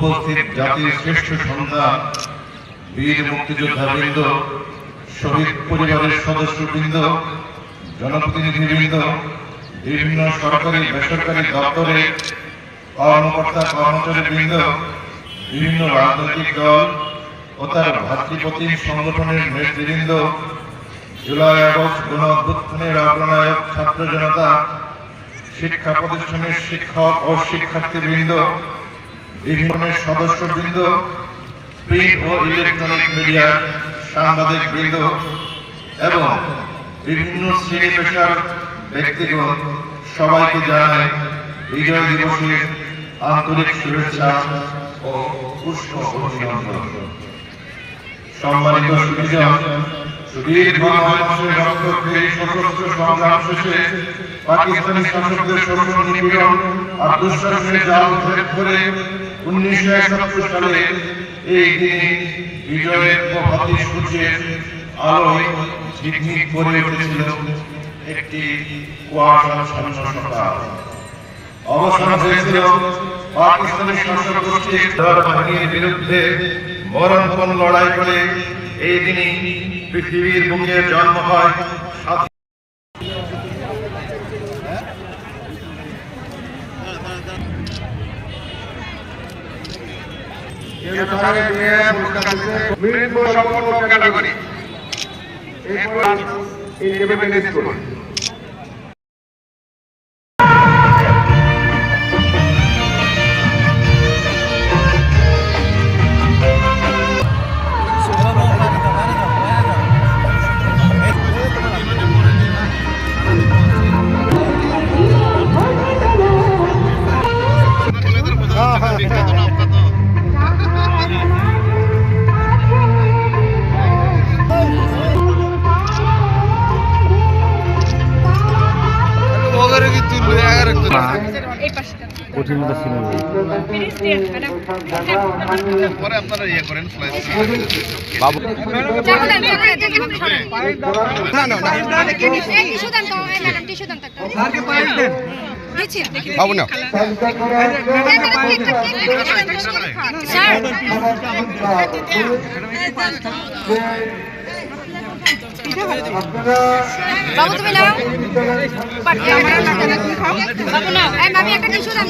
উপস্থিত জাতির শ্রেষ্ঠ সন্তান বীর মুক্তিযোদ্ধাবৃন্দ শহীদ পরিবারের সদস্যবৃন্দ জনপ্রতিনিধিবৃন্দ বিভিন্ন সরকারি বেসরকারি দপ্তরে কর্মকর্তা কর্মচারীবৃন্দ বিভিন্ন রাজনৈতিক দল ও তার ভাতৃপ্রতিম সংগঠনের নেতৃবৃন্দ জুলাই আগস্ট গণ অভ্যুত্থানের অগ্রনায়ক ছাত্র জনতা শিক্ষা প্রতিষ্ঠানের শিক্ষক ও শিক্ষার্থীবৃন্দ বিভিন্ন সদস্যবৃন্দ, প্রিন্ট ও ইলেকট্রনিক মিডিয়ার সাংবাদিক বৃন্দ এবং বিভিন্ন শ্রেণি পেশার ব্যক্তিগণ সবাইকে জানাই বিজয় দিবসের আন্তরিক শুভেচ্ছা ও পুষ্প অভিনন্দন। সম্মানিত সুবিজন সুদীর্ঘ মাসের সশস্ত্র সংগ্রাম শেষে পাকিস্তানি শাসকদের নিপীড়ন আর দুঃশাসনের জাল করে উনিশশো একাত্তর সালে এই দিনে বিজয়ের প্রভাতী সূর্যের আলোয় উঠেছিল একটি কুয়াশাচ্ছন্ন সকাল অবসান হয়েছিল বিরুদ্ধে মরণপণ লড়াই করে। এই দিনই পৃথিবীর বুকে জন্ম হয় মিলিত সম্পন্ন ক্যাটাগরি। ইন্ডিপেন্ডেন্ট স্কুল কঠিনতা ছিল পরে আপনারা ইয়ে করেন বাবু। না বাবু স্যার বাবু তুমি নাও। বাবু নাও। আমি একটা টিস্যু তো